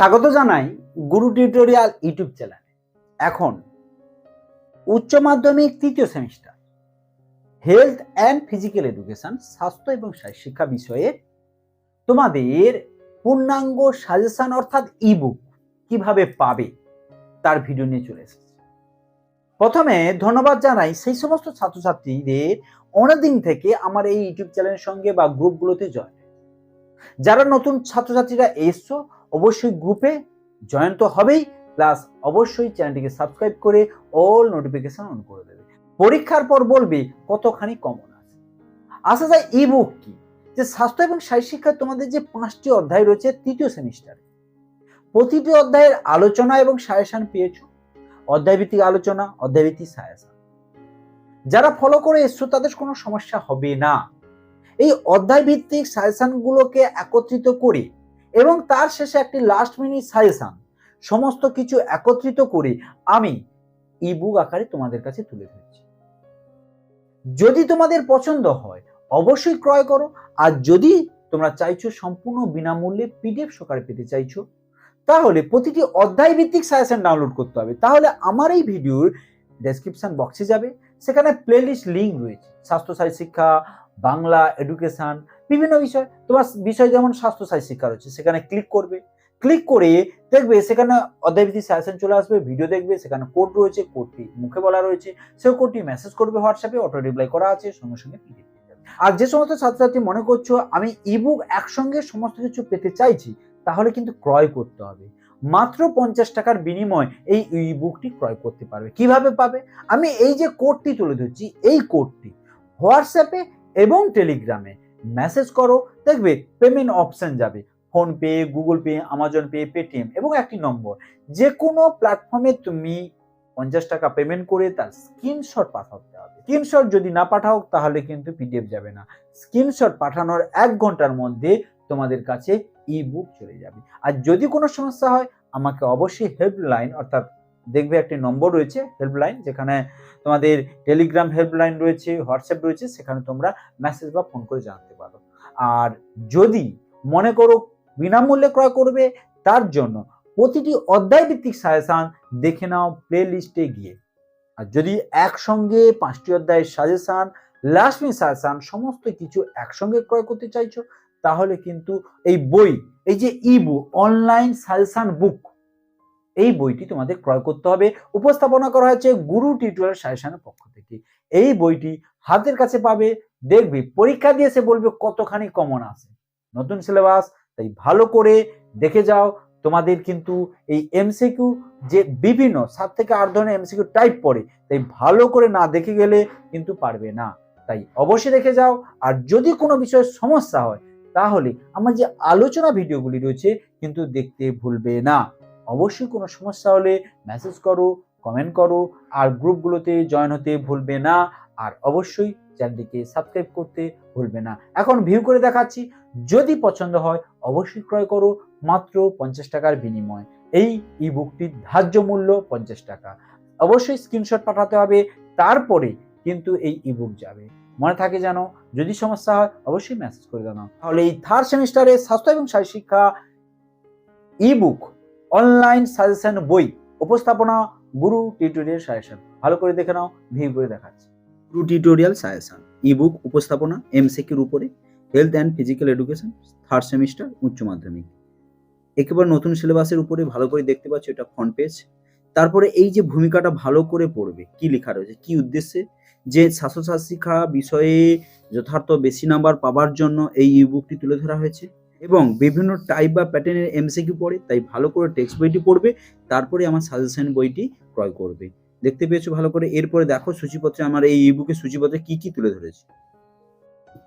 স্বাগত জানাই গুরু tutorial YouTube চ্যানেলে। এখন, উচ্চ মাধ্যমিক তৃতীয় semester health and physical education স্বাস্থ্য এবং শিক্ষা বিষয়ে তোমাদের পূর্ণাঙ্গ সাজেশন অর্থাৎ ইবুক কীভাবে পাবে তার ভিডিও নিয়ে চলে এসেছে। প্রথমে ধন্যবাদ জানাই সেই সমস্ত ছাত্রছাত্রীদের অনেকদিন থেকে আমার এই ইউটিউব চ্যানেলের সঙ্গে বা গ্রুপগুলোতে জয়েন যারা নতুন ছাত্রছাত্রীরা এসছো অবশ্যই গ্রুপে জয়েন তো হবেই প্লাস অবশ্যই চ্যানেলটিকে সাবস্ক্রাইব করে অল নোটিফিকেশন অন করে দেবে। পরীক্ষার পর বলবে কতখানি কমন আছে। আসা যায় ইবুক কি? যে স্বাস্থ্য এবং শিক্ষা তোমাদের যে পাঁচটি অধ্যায় রয়েছে, তৃতীয় সেমিস্টারে প্রতিটি অধ্যায়ের আলোচনা এবং সাজেশন পেয়েছ? অধ্যায়ভিত্তিক আলোচনা, অধ্যায়ভিত্তিক সাজেশন। যারা ফলো করে এসছো, তাদের কোনো সমস্যা হবে না। এই অধ্যায় ভিত্তিক সাজেশন গুলোকে একত্রিত করে এবং তার শেষে একটি লাস্ট মিনিট সাজেশন সমস্ত কিছু একত্রিত করে আমি ইবুক আকারে তোমাদের কাছে তুলে ধরছি। যদি তোমাদের পছন্দ হয়, অবশ্যই ক্রয় করো। আর যদি তোমরা চাইছো সম্পূর্ণ বিনামূল্যে পিডিএফ সকারে পেতে চাইছো, তাহলে প্রতিটি অধ্যায় ভিত্তিক সাজেশন ডাউনলোড করতে হবে। তাহলে আমার এই ভিডিওর ডেসক্রিপশন বক্সে যাবে। সেখানে প্লেলিস্ট লিঙ্ক রয়েছে। স্বাস্থ্য শারীরিক শিক্ষা, বাংলা এডুকেশন বিভিন্ন বিষয়, তোমার বিষয় যেমন স্বাস্থ্য শারীরিক শিক্ষা রয়েছে, সেখানে ক্লিক করবে। ক্লিক করে দেখবে সেখানে অধ্যায়ভিত্তিক সাজেশন চলে আসবে ভিডিও দেখবে, সেখানে কোড রয়েছে কোডটি মুখে বলা রয়েছে, সেই কোডটি মেসেজ করবে হোয়াটসঅ্যাপে অটো রিপ্লাই করা আছে, সঙ্গে সঙ্গে যাবে। আর যে সমস্ত ছাত্রছাত্রী মনে করছ, আমি ইবুক একসঙ্গে সমস্ত কিছু পেতে চাইছি, তাহলে কিন্তু ক্রয় করতে হবে। মাত্র পঞ্চাশ টাকার বিনিময় এই ইবুকটি ক্রয় করতে পারবে। কীভাবে পাবে? আমি এই যে কোডটি তুলে ধরছি, এই কোডটি হোয়াটসঅ্যাপে এবং টেলিগ্রামে মেসেজ করো, দেখবে পেমেন্ট অপশন যাবে। PhonePe Google Pay Amazon Pay Paytm এবং একটি নম্বর। যে কোনো প্ল্যাটফর্মে তুমি পঞ্চাশ টাকা পেমেন্ট করে তার স্ক্রিনশট পাঠাতে হবে। স্ক্রিনশট যদি না পাঠাও, তাহলে কিন্তু পিডিএফ যাবে না। স্ক্রিনশট পাঠানোর এক ঘণ্টার মধ্যে তোমাদের কাছে ই বুক চলে যাবে। আর যদি কোনো সমস্যা হয়, আমাকে অবশ্যই হেল্পলাইন অর্থাৎ দেখবে একটি নম্বর রয়েছে হেল্পলাইন যেখানে তোমাদের টেলিগ্রাম হেল্পলাইন রয়েছে হোয়াটসঅ্যাপ রয়েছে, সেখানে তোমরা মেসেজ বা ফোন করে জানতে পারো। আর যদি মনে করো বিনামূল্যে ক্রয় করবে, তার জন্য প্রতিটি অধ্যায় ভিত্তিক সাজেশন দেখে নাও প্লে লিস্টে গিয়ে। আর যদি একসঙ্গে পাঁচটি অধ্যায়ের সাজেশন লাস্ট মিনিট সাজেশন সমস্ত কিছু একসঙ্গে ক্রয় করতে চাইছো, তাহলে কিন্তু এই বই, এই যে ই বুক অনলাইন সাজেশন বুক এই বইটি তোমাদের ক্রয় করতে হবে। উপস্থাপনা করা হয়েছে গুরু টিউটোরিয়াল সাজেশনের পক্ষ থেকে। এই বইটি হাতের কাছে পাবে, দেখবে, পরীক্ষা দিয়ে সে বলবে কতখানি কমন আছে। নতুন সিলেবাস তাই ভালো করে দেখে যাও। তোমাদের কিন্তু এই এমসিকিউ যে বিভিন্ন সাত থেকে আট ধরনের এমসিকিউ টাইপ পড়ে, তাই ভালো করে না দেখে গেলে কিন্তু পারবে না। তাই অবশ্যই দেখে যাও। আর যদি কোনো বিষয়ে সমস্যা হয়, তাহলে আমার যে আলোচনা ভিডিওগুলি রয়েছে, কিন্তু দেখতে ভুলবে না। অবশ্যই কোনো সমস্যা হলে মেসেজ করো কমেন্ট করো, আর গ্রুপগুলোতে জয়েন হতে ভুলবে না। আর অবশ্যই চ্যানেলটিকে সাবস্ক্রাইব করতে ভুলবে না। এখন ভিউ করে দেখাচ্ছি। যদি পছন্দ হয়, অবশ্যই ক্রয় করো মাত্র পঞ্চাশ টাকার বিনিময়। এই ই বুকটির ধার্য মূল্য পঞ্চাশ টাকা। অবশ্যই স্ক্রিনশট পাঠাতে হবে, তারপরে কিন্তু এই ই বুক যাবে। মনে থাকে যেন যদি সমস্যা হয়, অবশ্যই মেসেজ করে জানাও। তাহলে এই থার্ড সেমিস্টারে স্বাস্থ্য এবং শারীরিক শিক্ষা ই বুক অনলাইন সাজেশন বই উপস্থাপনা গুরু টিউটোরিয়াল সাজেশন ভালো করে দেখে নাও ভিউ করে দেখাচ্ছি। গুরু টিউটোরিয়াল সাজেশন ই বুক উপস্থাপনা এমসিকিউর উপরে। Health and physical education third semester উচ্চ মাধ্যমিক। একেবারে নতুন সিলেবাসের উপরে ভালো করে দেখতে পাচ্ছ এটা ফ্রন্ট পেজ তারপরে এই যে ভূমিকাটা ভালো করে পড়বে, কি লেখা রয়েছে, কি উদ্দেশ্যে? যে স্বাস্থ্য শিক্ষা বিষয়ে যথার্থ বেশি নাম্বার পাবার জন্য এই ইবুকটি তুলে ধরা হয়েছে। এবং বিভিন্ন টাইপ বা প্যাটার্নের এমসিকিউ পড়ে, তাই ভালো করে টেক্সট বইটি পড়বে, তারপরে আমার সাজেশন বইটি ক্রয় করবে। দেখতে পেয়েছ ভালো করে? এরপরে দেখো সূচিপত্রে আমার এই ইবুকের সূচিপত্রে কি কি তুলে ধরেছে।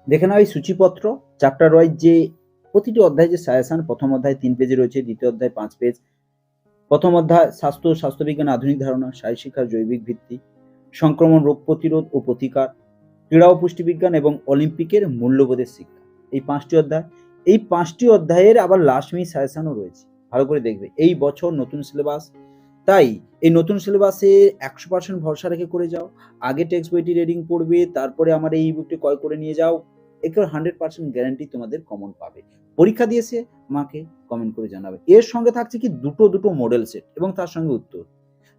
দেখে নাও এই সূচিপত্র চ্যাপ্টার ওয়াইজ যে প্রতিটি অধ্যায় যে সাজেশন প্রথম অধ্যায় তিন পেজে রয়েছে, দ্বিতীয় অধ্যায় পাঁচ পেজ প্রথম অধ্যায় স্বাস্থ্য, স্বাস্থ্যবিজ্ঞান, আধুনিক ধারণা শিক্ষার জৈবিক ভিত্তি, সংক্রমণ, রোগ প্রতিরোধ ও প্রতিকার, ক্রীড়া ও পুষ্টিবিজ্ঞান এবং অলিম্পিকের মূল্যবোধের শিক্ষা। এই পাঁচটি অধ্যায় এই পাঁচটি অধ্যায়ের আবার লাস্ট মিনিট সাজেশনও রয়েছে। ভালো করে দেখবে, এই বছর নতুন সিলেবাস তাই এই নতুন সিলেবাসে একশো পার্সেন্ট ভরসা রেখে করে যাও। আগে টেক্সট বইটি রিডিং পড়বে, তারপরে আমার এই বুকটি ক্রয় করে নিয়ে যাও। একেবারে হান্ড্রেড পার্সেন্ট গ্যারান্টি তোমাদের কমন পাবে। পরীক্ষা দিয়েছে, আমাকে কমেন্ট করে জানাবে। এর সঙ্গে থাকছে কি, দুটো দুটো মডেল সেট এবং তার সঙ্গে উত্তর।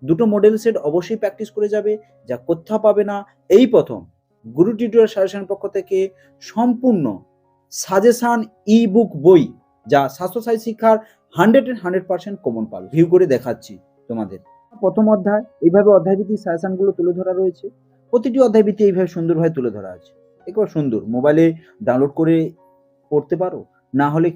দুটো মডেল সেট অবশ্যই প্র্যাকটিস করে যাবে, যা কোথাও পাবে না। এই প্রথম, গুরু টিউটোরিয়াল সাজেশন পক্ষ থেকে সম্পূর্ণ সাজেশন ই বুক বই যা স্বাস্থ্যসায়ী শিক্ষার hundred and hundred percent common পাবে ভিউ করে দেখাচ্ছি তোমাদের। প্রথম অধ্যায়, এইভাবে অধ্যায়ভিত্তিক সাজেশানগুলো তুলে ধরা রয়েছে। প্রতিটি অধ্যায়ভিত্তি এইভাবে সুন্দরভাবে তুলে ধরা আছে। একবার সুন্দর মোবাইলে ডাউনলোড করে পড়তে পারো। না হলে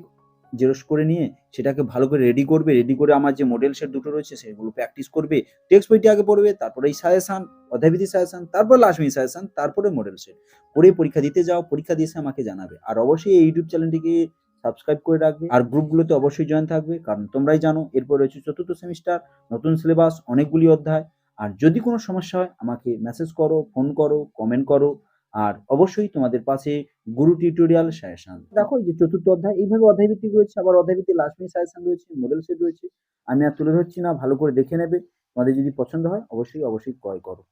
জেরক্স করে নিয়ে সেটাকে ভালো করে রেডি করবে রেডি করে আমার যে মডেল সেট দুটো রয়েছে সেগুলো প্র্যাকটিস করবে টেক্সট বইটি আগে পড়বে, তারপরে এই সাজেশন অধ্যায়ভিত্তিক সাজেশন তারপর মিনিট সাজেশন তারপরে মডেল সেট করে পরীক্ষা দিতে যাও, পরীক্ষা দিয়ে আমাকে জানাবে। আর অবশ্যই এই ইউটিউব চ্যানেলটিকে সাবস্ক্রাইব করে রাখবে। আর গ্রুপগুলোতে অবশ্যই জয়েন থাকবে, কারণ তোমরাই জানো, এরপর রয়েছে চতুর্থ সেমিস্টার নতুন সিলেবাস অনেকগুলি অধ্যায়। আর যদি কোনো সমস্যা হয়, আমাকে মেসেজ করো ফোন করো কমেন্ট করো। আর অবশ্যই তোমাদের পাশে গুরু টিউটোরিয়াল সাজেশন দেখো এই যে চতুর্থ অধ্যায়, এইভাবে অধ্যায় ভিত্তিক রয়েছে, আবার অধ্যায় ভিত্তিক লাস্ট মিনিট রয়েছে মডেল সেট রয়েছে। আমি আর তুলে ধরছি না, ভালো করে দেখে নেবে। তোমাদের যদি পছন্দ হয়, অবশ্যই অবশ্যই ক্রয় করো।